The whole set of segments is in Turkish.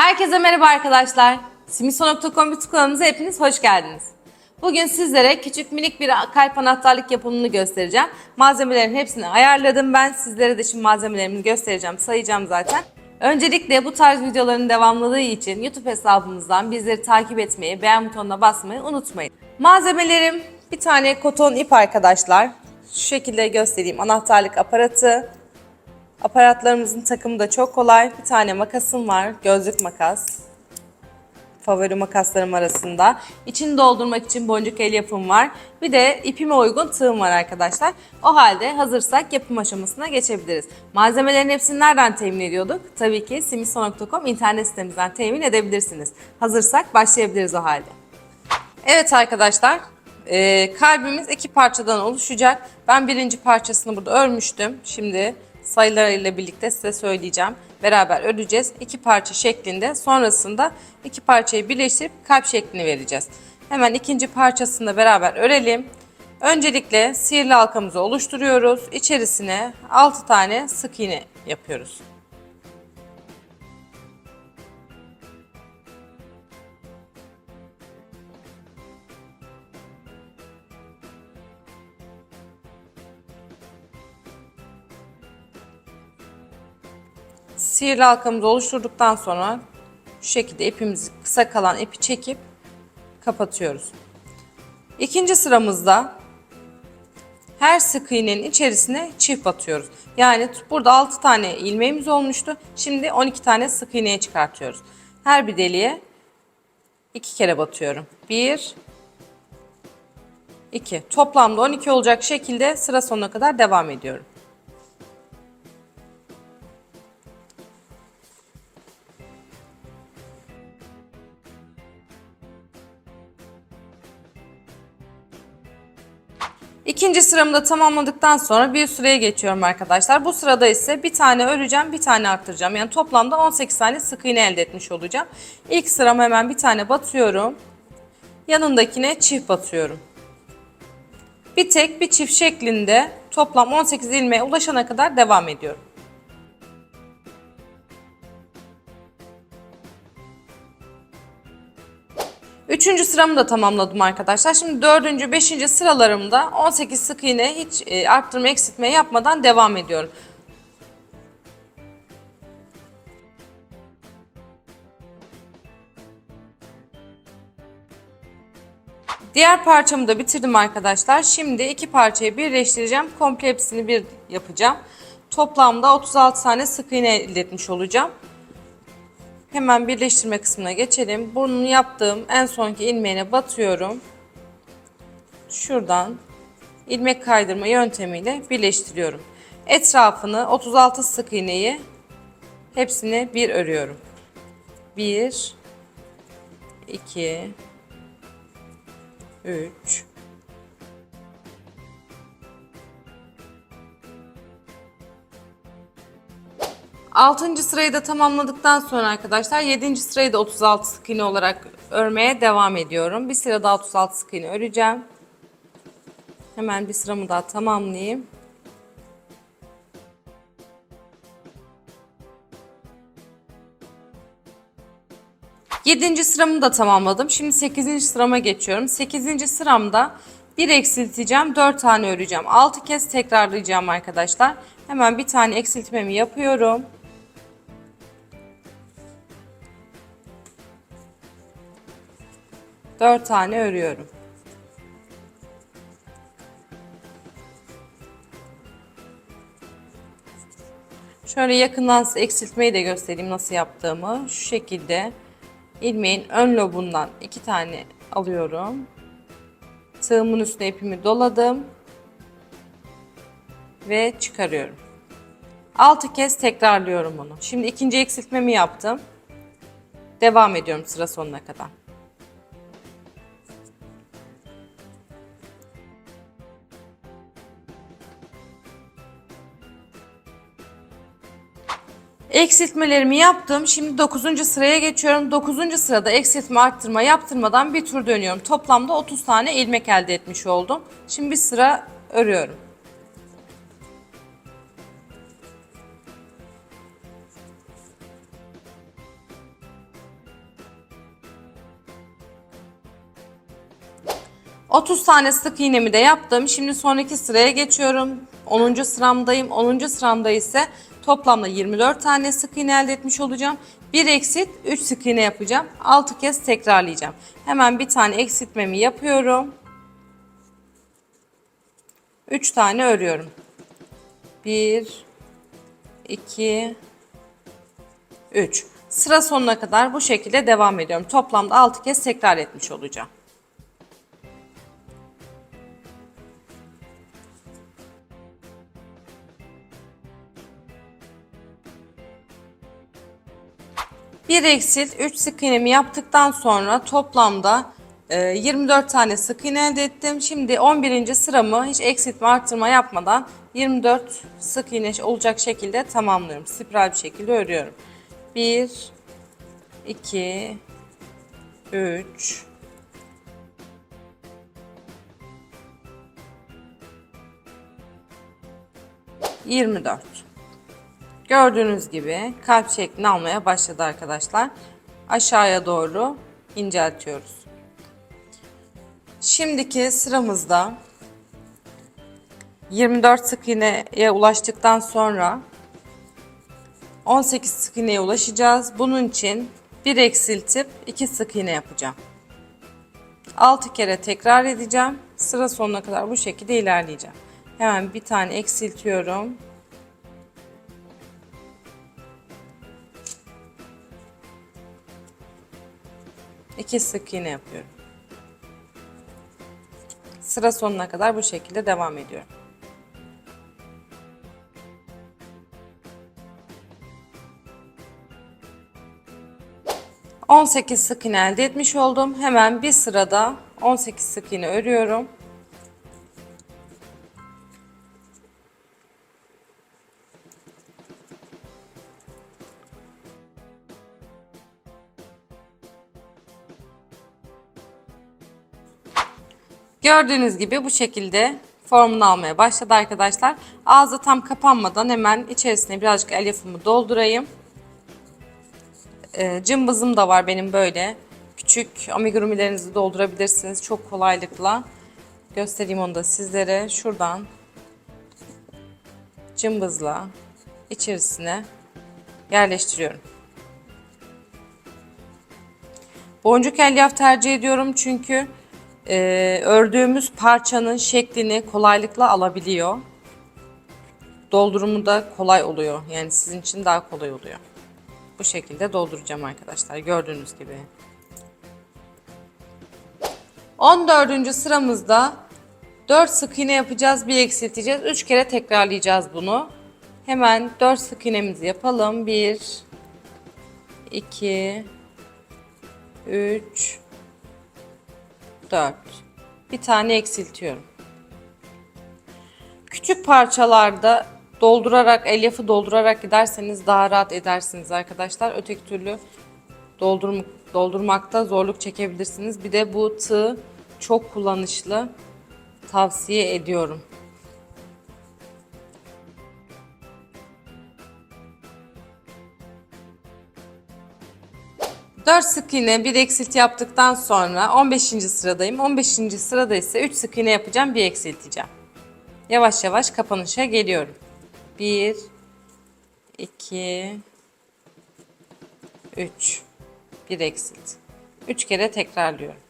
Herkese merhaba arkadaşlar. Simiso.com YouTube kanalımıza hepiniz hoş geldiniz. Bugün sizlere küçük minik bir kalp anahtarlık yapımını göstereceğim. Malzemelerin hepsini ayarladım ben. Sizlere de şimdi malzemelerimi göstereceğim, sayacağım zaten. Öncelikle bu tarz videoların devamlılığı için YouTube hesabımızdan bizleri takip etmeyi, beğen butonuna basmayı unutmayın. Malzemelerim bir tane koton ip arkadaşlar. Şu şekilde göstereyim. Anahtarlık aparatı, Aparatlarımızın takımı da çok kolay. Bir tane makasım var. Gözlük makas. Favori makaslarım arasında. İçini doldurmak için boncuk el yapım var. Bir de ipime uygun tığım var arkadaşlar. O halde hazırsak yapım aşamasına geçebiliriz. Malzemelerin hepsini nereden temin ediyorduk? Tabii ki simiso.com internet sitemizden temin edebilirsiniz. Hazırsak başlayabiliriz o halde. Evet arkadaşlar, e, kalbimiz iki parçadan oluşacak. Ben birinci parçasını burada örmüştüm. Şimdi sayılarıyla birlikte size söyleyeceğim. Beraber öreceğiz. İki parça şeklinde. Sonrasında iki parçayı birleştirip kalp şeklini vereceğiz. Hemen ikinci parçasını da beraber örelim. Öncelikle sihirli halkamızı oluşturuyoruz. İçerisine 6 tane sık iğne yapıyoruz. Sihirli halkamızı oluşturduktan sonra şu şekilde ipimizi kısa kalan ipi çekip kapatıyoruz. İkinci sıramızda her sık iğnenin içerisine çift batıyoruz. Yani burada 6 tane ilmeğimiz olmuştu. Şimdi 12 tane sık iğneye çıkartıyoruz. Her bir deliğe 2 kere batıyorum. 1 2. Toplamda 12 olacak şekilde sıra sonuna kadar devam ediyorum. İkinci sıramı da tamamladıktan sonra bir sıraya geçiyorum arkadaşlar. Bu sırada ise bir tane öreceğim, bir tane arttıracağım. Yani toplamda 18 tane sık iğne elde etmiş olacağım. İlk sırama hemen bir tane batıyorum. Yanındakine çift batıyorum. Bir tek bir çift şeklinde toplam 18 ilmeğe ulaşana kadar devam ediyorum. Üçüncü sıramı da tamamladım arkadaşlar. Şimdi dördüncü, beşinci sıralarımda 18 sık iğne hiç e, arttırma eksiltme yapmadan devam ediyorum. Diğer parçamı da bitirdim arkadaşlar. Şimdi iki parçayı birleştireceğim. Komple hepsini bir yapacağım. Toplamda 36 tane sık iğne elde etmiş olacağım. Hemen birleştirme kısmına geçelim. Burnunu yaptığım en sonki ilmeğine batıyorum. Şuradan ilmek kaydırma yöntemiyle birleştiriyorum. Etrafını 36 sık iğneyi hepsini bir örüyorum. 1 2 3 Altıncı sırayı da tamamladıktan sonra arkadaşlar 7. sırayı da 36 sık iğne olarak örmeye devam ediyorum. Bir sıra daha 36 sık iğne öreceğim. Hemen bir sıramı daha tamamlayayım. Yedinci sıramı da tamamladım. Şimdi sekizinci sırama geçiyorum. Sekizinci sıramda bir eksilteceğim, dört tane öreceğim. Altı kez tekrarlayacağım arkadaşlar. Hemen bir tane eksiltmemi yapıyorum. 4 tane örüyorum. Şöyle yakından size eksiltmeyi de göstereyim nasıl yaptığımı. Şu şekilde ilmeğin ön lobundan iki tane alıyorum. Tığımın üstüne ipimi doladım. Ve çıkarıyorum. 6 kez tekrarlıyorum bunu. Şimdi ikinci eksiltmemi yaptım. Devam ediyorum sıra sonuna kadar. Eksiltmelerimi yaptım. Şimdi 9. sıraya geçiyorum. 9. sırada eksiltme, arttırma yaptırmadan bir tur dönüyorum. Toplamda 30 tane ilmek elde etmiş oldum. Şimdi bir sıra örüyorum. Otuz tane sık iğnemi de yaptım. Şimdi sonraki sıraya geçiyorum. 10. sıramdayım. 10. sıramda ise toplamda 24 tane sık iğne elde etmiş olacağım. Bir eksit 3 sık iğne yapacağım. 6 kez tekrarlayacağım. Hemen bir tane eksiltmemi yapıyorum. 3 tane örüyorum. 1 2 3 Sıra sonuna kadar bu şekilde devam ediyorum. Toplamda 6 kez tekrar etmiş olacağım. Bir eksilt 3 sık iğnemi yaptıktan sonra toplamda e, 24 tane sık iğne elde ettim. Şimdi 11. sıramı hiç eksiltme arttırma yapmadan 24 sık iğne olacak şekilde tamamlıyorum. Spiral bir şekilde örüyorum. 1 2 3 24 Gördüğünüz gibi kalp şeklini almaya başladı arkadaşlar. Aşağıya doğru inceltiyoruz. Şimdiki sıramızda 24 sık iğneye ulaştıktan sonra 18 sık iğneye ulaşacağız. Bunun için bir eksiltip 2 sık iğne yapacağım. 6 kere tekrar edeceğim. Sıra sonuna kadar bu şekilde ilerleyeceğim. Hemen bir tane eksiltiyorum. İki sık iğne yapıyorum. Sıra sonuna kadar bu şekilde devam ediyorum. On sekiz sık iğne elde etmiş oldum. Hemen bir sırada 18 sık iğne örüyorum. Gördüğünüz gibi bu şekilde formunu almaya başladı arkadaşlar. Ağzı tam kapanmadan hemen içerisine birazcık elyafımı doldurayım. Ee, cımbızım da var benim böyle. Küçük amigurumilerinizi doldurabilirsiniz çok kolaylıkla. Göstereyim onu da sizlere. Şuradan cımbızla içerisine yerleştiriyorum. Boncuk elyaf tercih ediyorum çünkü e, ördüğümüz parçanın şeklini kolaylıkla alabiliyor. Doldurumu da kolay oluyor. Yani sizin için daha kolay oluyor. Bu şekilde dolduracağım arkadaşlar. Gördüğünüz gibi. 14. sıramızda 4 sık iğne yapacağız. Bir eksilteceğiz. 3 kere tekrarlayacağız bunu. Hemen 4 sık iğnemizi yapalım. 1 2 3 4 bir tane eksiltiyorum. Küçük parçalarda doldurarak, elyafı doldurarak giderseniz daha rahat edersiniz arkadaşlar. Öteki türlü doldurm doldurmakta zorluk çekebilirsiniz. Bir de bu tığ çok kullanışlı. Tavsiye ediyorum. Dört sık iğne bir eksilti yaptıktan sonra 15. sıradayım. 15. sırada ise 3 sık iğne yapacağım bir eksilteceğim. Yavaş yavaş kapanışa geliyorum. 1 2 3 bir eksilt. 3 kere tekrarlıyorum.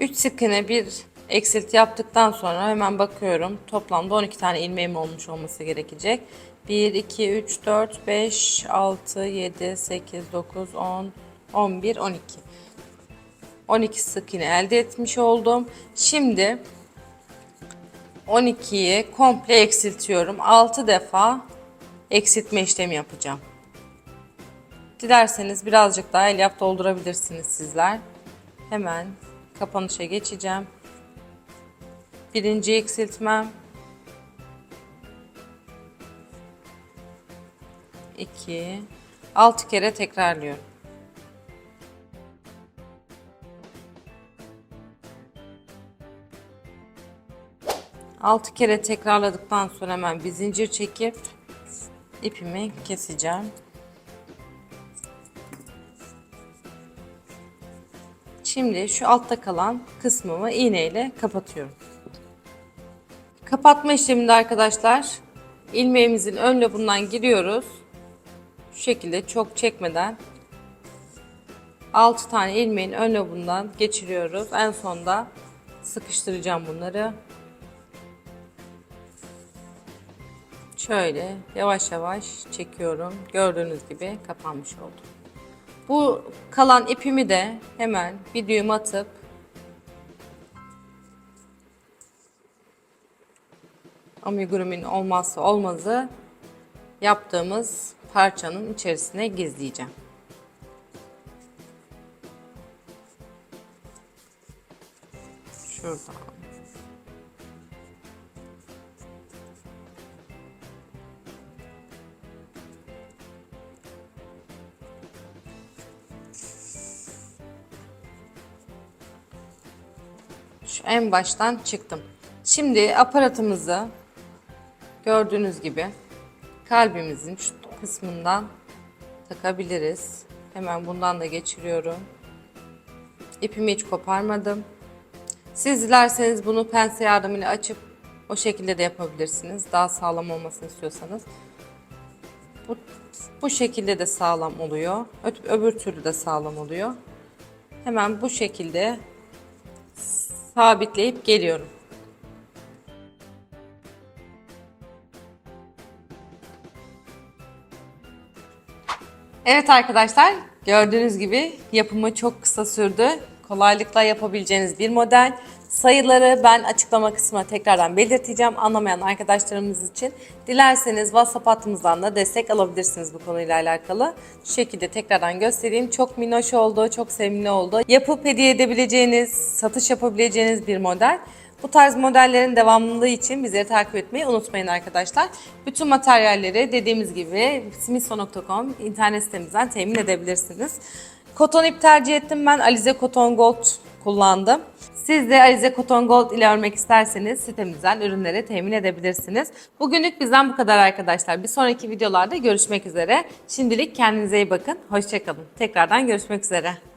Üç sık iğne bir eksilti yaptıktan sonra hemen bakıyorum. Toplamda 12 tane ilmeğim olmuş olması gerekecek. 1, 2, 3, 4, 5, 6, 7, 8, 9, 10, 11, 12. 12 sık iğne elde etmiş oldum. Şimdi 12'yi komple eksiltiyorum. 6 defa eksiltme işlemi yapacağım. Dilerseniz birazcık daha elyaf doldurabilirsiniz sizler. Hemen kapanışa geçeceğim. Birinci eksiltmem. 2 6 kere tekrarlıyorum. Altı kere tekrarladıktan sonra hemen bir zincir çekip ipimi keseceğim. Şimdi şu altta kalan kısmımı iğneyle kapatıyorum. Kapatma işleminde arkadaşlar ilmeğimizin ön lobundan giriyoruz. Şu şekilde çok çekmeden 6 tane ilmeğin ön lobundan geçiriyoruz. En sonda sıkıştıracağım bunları. Şöyle yavaş yavaş çekiyorum. Gördüğünüz gibi kapanmış oldu. Bu kalan ipimi de hemen bir düğüm atıp amigurumin olmazsa olmazı yaptığımız parçanın içerisine gizleyeceğim. Şuradan. Şu en baştan çıktım. Şimdi aparatımızı gördüğünüz gibi kalbimizin şu kısmından takabiliriz. Hemen bundan da geçiriyorum. İpimi hiç koparmadım. Siz dilerseniz bunu pense yardımıyla açıp o şekilde de yapabilirsiniz. Daha sağlam olmasını istiyorsanız. Bu, bu şekilde de sağlam oluyor. Öbür türlü de sağlam oluyor. Hemen bu şekilde sabitleyip geliyorum. Evet arkadaşlar gördüğünüz gibi yapımı çok kısa sürdü. Kolaylıkla yapabileceğiniz bir model. Sayıları ben açıklama kısmına tekrardan belirteceğim anlamayan arkadaşlarımız için. Dilerseniz WhatsApp hattımızdan da destek alabilirsiniz bu konuyla alakalı. Şu şekilde tekrardan göstereyim. Çok minnoş oldu, çok sevimli oldu. Yapıp hediye edebileceğiniz, satış yapabileceğiniz bir model. Bu tarz modellerin devamlılığı için bizleri takip etmeyi unutmayın arkadaşlar. Bütün materyalleri dediğimiz gibi simiso.com internet sitemizden temin edebilirsiniz. Koton ip tercih ettim ben. Alize Koton Gold kullandım. Siz de Alize Koton Gold ile örmek isterseniz sitemizden ürünleri temin edebilirsiniz. Bugünlük bizden bu kadar arkadaşlar. Bir sonraki videolarda görüşmek üzere. Şimdilik kendinize iyi bakın. Hoşçakalın. Tekrardan görüşmek üzere.